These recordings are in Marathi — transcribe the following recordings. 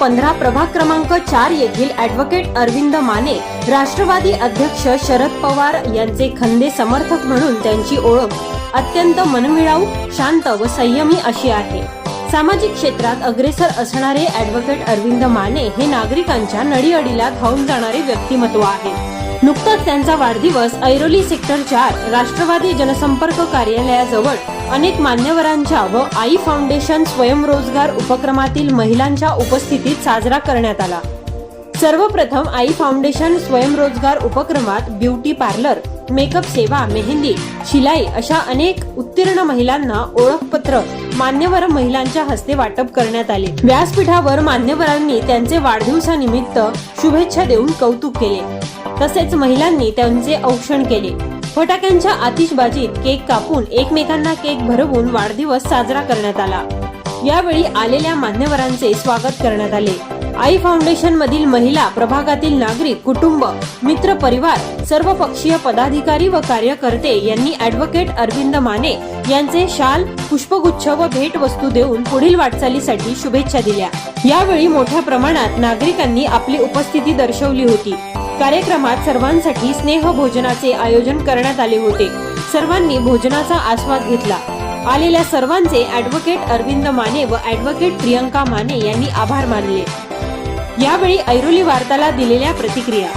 पंधरा प्रभाग क्रमांक चार येथील ॲडव्होकेट अरविंद माने राष्ट्रवादी अध्यक्ष शरद पवार यांचे खंदे समर्थक म्हणून त्यांची ओळख अत्यंत मनमिळाऊ शांत व संयमी अशी आहे. सामाजिक क्षेत्रात अग्रेसर असणारे ॲडव्होकेट अरविंद माने हे नागरिकांच्या नडीअडीला धावून जाणारे व्यक्तिमत्व आहे. नुकताच त्यांचा वाढदिवस ऐरोली सेक्टर चार राष्ट्रवादी जनसंपर्क कार्यालयाजवळ अनेक मान्यवरांच्या व आई फाउंडेशन स्वयंरोजगार उपक्रमातील महिलांच्या उपस्थितीत साजरा करण्यात आला. सर्वप्रथम आई फाउंडेशन स्वयंरोजगार उपक्रमात ब्युटी पार्लर मेकअप सेवा मेहंदी शिलाई अशा अनेक उत्तीर्ण महिलांना ओळखपत्र मान्यवर महिलांच्या हस्ते वाटप करण्यात आले. व्यासपीठावर मान्यवरांनी त्यांचे वाढदिवसानिमित्त शुभेच्छा देऊन कौतुक केले. तसेच महिलांनी त्यांचे औक्षण केले. फटाक्यांच्या आतिषबाजीत केक कापून एकमेकांना केक भरवून वाढदिवस साजरा करण्यात आला. यावेळी आलेल्या मान्यवरांचे स्वागत करण्यात आले. आई फाउंडेशन मधील महिला प्रभागातील नागरिक कुटुंब मित्र परिवार सर्व पक्षीय पदाधिकारी व कार्यकर्ते यांनी ॲडव्होकेट अरविंद माने यांचे शाल पुष्पगुच्छ व भेटवस्तू देऊन पुढील वाटचालीसाठी शुभेच्छा दिल्या. यावेळी मोठ्या प्रमाणात नागरिकांनी आपली उपस्थिती दर्शवली होती. कार्यक्रमात सर्वांसाठी स्नेह भोजनाचे आयोजन करण्यात आले होते. सर्वांनी भोजनाचा आस्वाद घेतला. आलेल्या सर्वांचे ॲडव्होकेट अरविंद माने व ॲडव्होकेट प्रियंका माने यांनी आभार मानले. यावेळी ऐरोली वार्ताला दिलेल्या प्रतिक्रिया.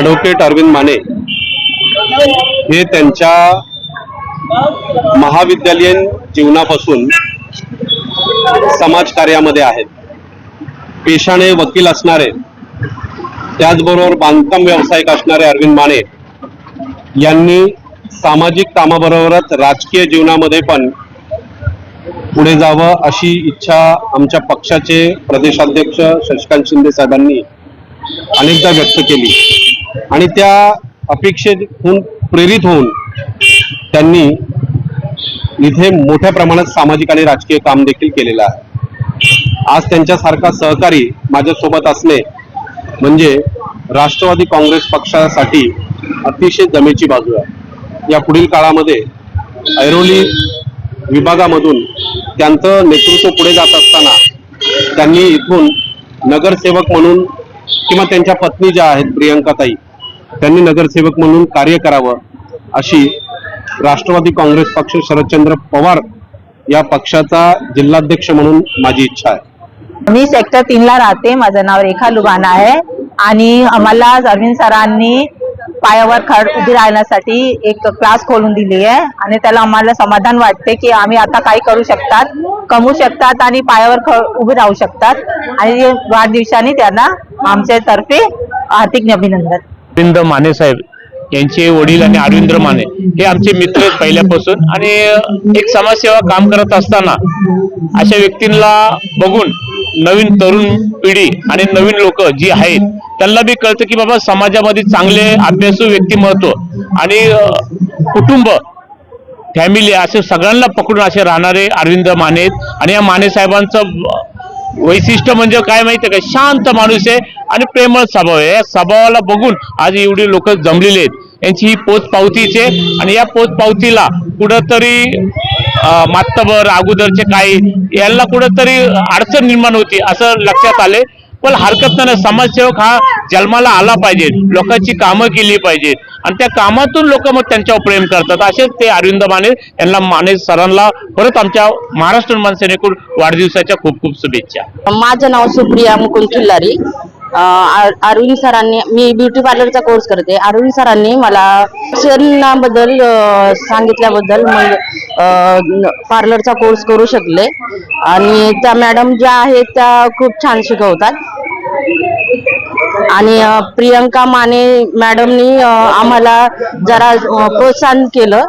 ॲडव्होकेट अरविंद माने हे त्यांच्या महाविद्यालयीन जीवनापासून समाजकार्यामध्ये आहेत. पेशाने वकील असणारे त्याचबरोबर बांधकाम व्यावसायिक असणारे अरविंद माने यांनी सामाजिक कामाबरोबरच राजकीय जीवनामध्ये पण पुढे जावं अशी इच्छा आमच्या पक्षाचे प्रदेशाध्यक्ष शशिकांत शिंदे साहेबांनी अनेकदा व्यक्त केली. आणि त्या अपेक्षेतून प्रेरित होऊन त्यांनी इथे मोठ्या प्रमाणात सामाजिक आणि राजकीय काम देखील केलेलं आहे. आज त्यांच्यासारखा सहकारी माझ्यासोबत असणे म्हणजे राष्ट्रवादी काँग्रेस पक्षासाठी अतिशय जमेची बाजू आहे. या पुढील काळामध्ये ऐरोली विभागामधून त्यांचं नेतृत्व पुढे जात असताना त्यांनी इथून नगरसेवक म्हणून किंवा त्यांच्या पत्नी ज्या आहेत प्रियंकाताई त्यांनी नगरसेवक म्हणून कार्य करावं अशी राष्ट्रवादी काँग्रेस पक्ष शरदचंद्र पवार या पक्षाचा जिल्हाध्यक्ष म्हणून माझी इच्छा आहे. मी सेक्टर तीनला राहते. माझं नाव रेखा लुबाना आहे. आणि आम्हाला अरविंद सरांनी पायावर खड उभी राहण्यासाठी एक क्लास खोलून दिली आहे. आणि त्याला आम्हाला समाधान वाटते की आम्ही आता काही करू शकतात कमवू शकतात आणि पायावर ख उभे राहू शकतात. आणि वाढदिवसाने त्यांना आमच्या तर्फे हार्दिक अभिनंदन. अरविंद माने साहेब यांचे वडील आणि अरविंद्र माने हे आमचे मित्र आहेत पहिल्यापासून आणि एक समाजसेवा काम करत असताना अशा व्यक्तींना बघून नवीन तरुण पिढी आणि नवीन लोक जी आहेत त्यांना बी कळतं की बाबा समाजामध्ये चांगले अभ्यासू व्यक्तिमत्व आणि अं, कुटुंब फॅमिली असे सगळ्यांना पकडून असे राहणारे अरविंद माने आहेत. आणि या माने साहेबांचं वैशिष्ट्य म्हणजे काय माहितीये का? शांत माणूस आहे आणि प्रेमळ स्वभाव आहे. या स्वभावाला बघून आज एवढी लोक जमलेली आहेत. यांची ही पोच पावतीच आहे आणि या पोच पावतीला कुठंतरी मातबर अगोदरचे काही यांना कुठंतरी अडचण निर्माण होती असं लक्षात आले पण हरकत नाही समाजसेवक हा जन्माला आला पाहिजे. लोकांची कामं केली पाहिजेत आणि त्या कामातून लोक मग त्यांच्यावर प्रेम करतात. असेच ते अरविंद माने यांना माने सरांना परत आमच्या महाराष्ट्र मनसेनेकडून वाढदिवसाच्या खूप खूप शुभेच्छा. माझं नाव सुप्रिया मुकुंद खिल्लारी. अं, सरांनी मी ब्युटी पार्लरचा कोर्स करते. अरविंद सरांनी मला शरीराबद्दल सांगितल्याबद्दल मग पार्लरचा कोर्स करू शकले. आणि त्या मॅडम ज्या आहेत त्या खूप छान शिकवतात. आणि प्रियंका माने मॅडमनी आम्हाला जरा प्रोत्साहन केलं.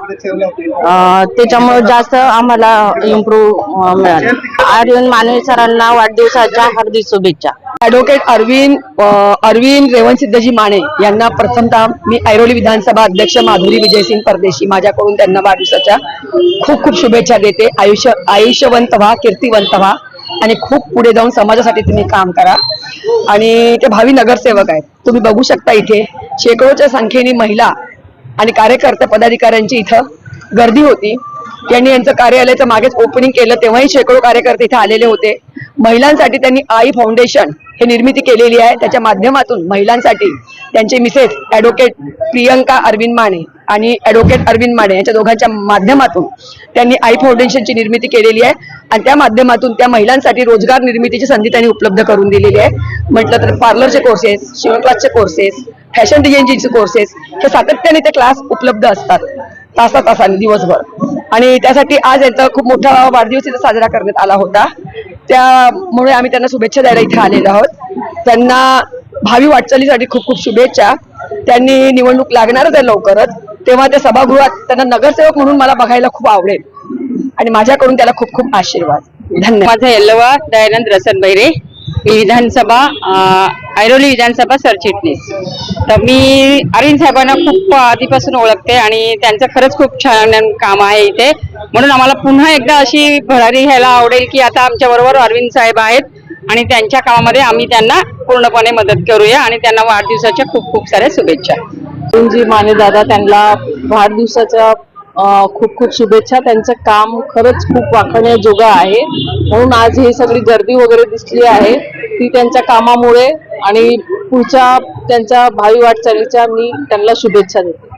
त्याच्यामुळे जास्त आम्हाला इम्प्रूव्ह मिळालं. आर्यन माने सरांना वाढदिवसाच्या हार्दिक शुभेच्छा. ऍडव्होकेट अरविंद अरविंद रेवणसिद्धजी माने यांना प्रथमतः मी ऐरोली विधानसभा अध्यक्ष माधुरी विजयसिंग परदेशी माझ्याकडून त्यांना वाढदिवसाच्या खूप खूप शुभेच्छा देते. आयुष्य आयुष्यवंत व्हा कीर्तिवंत व्हा आणि खूप पुढे जाऊन समाजासाठी तुम्ही काम करा. आणि ते भावी नगरसेवक आहेत. तुम्ही बघू शकता इथे शेकडोच्या संख्येने महिला आणि कार्यकर्ते पदाधिकाऱ्यांची इथं गर्दी होती. त्यांनी यांचं कार्यालयाचं मागेच ओपनिंग केलं. तेव्हाही शेकडो कार्यकर्ते इथे आलेले होते. महिलांसाठी त्यांनी आई फाउंडेशन हे निर्मिती केलेली आहे. त्याच्या माध्यमातून महिलांसाठी त्यांचे मिसेस ॲडव्होकेट प्रियंका अरविंद माने आणि ॲडव्होकेट अरविंद माने यांच्या दोघांच्या माध्यमातून त्यांनी आई फाउंडेशनची निर्मिती केलेली आहे आणि त्या माध्यमातून त्या महिलांसाठी रोजगार निर्मितीची संधी त्यांनी उपलब्ध करून दिलेली आहे. म्हटलं तर पार्लरचे कोर्सेस शिवण कोर्सेस फॅशन डिझाईनचे कोर्सेस हे सातत्याने ते क्लास उपलब्ध असतात. तासा तासाने दिवसभर. आणि त्यासाठी आज यांचा खूप मोठा वाढदिवस इथं साजरा करण्यात आला होता. त्यामुळे आम्ही त्यांना शुभेच्छा द्यायला इथे आलेलो आहोत. त्यांना भावी वाटचालीसाठी खूप खूप शुभेच्छा. त्यांनी निवडणूक लागणारच आहे लवकरच. तेव्हा त्या सभागृहात त्यांना नगरसेवक म्हणून मला बघायला खूप आवडेल. आणि माझ्याकडून त्याला खूप खूप आशीर्वाद. धन्यवाद. माझा यल्लवा दयानंद रसन बैरे. मी विधानसभा ऐरोली विधानसभा सरचिटणीस. तर मी अरविंद साहेबांना खूप आधीपासून ओळखते आणि त्यांचं खरंच खूप छान काम आहे इथे. म्हणून आम्हाला पुन्हा एकदा अशी भरारी घ्यायला आवडेल की आता आमच्या बरोबर अरविंद साहेब आहेत आणि त्यांच्या कामामध्ये आम्ही त्यांना पूर्णपणे मदत करूया आणि त्यांना वाढदिवसाच्या खूप खूप साऱ्या शुभेच्छा. जी माने दादा त्यांना वाढदिवसाच्या खूप खूप शुभेच्छा. त्यांचं काम खरंच खूप वाखण्याजोगं आहे. म्हणून आज ही सगळी गर्दी वगैरे दिसली आहे. ती त्यांच्या कामामुळे आणि पुढच्या त्यांच्या भावी वाटचालीच्या मी त्यांना शुभेच्छा देते.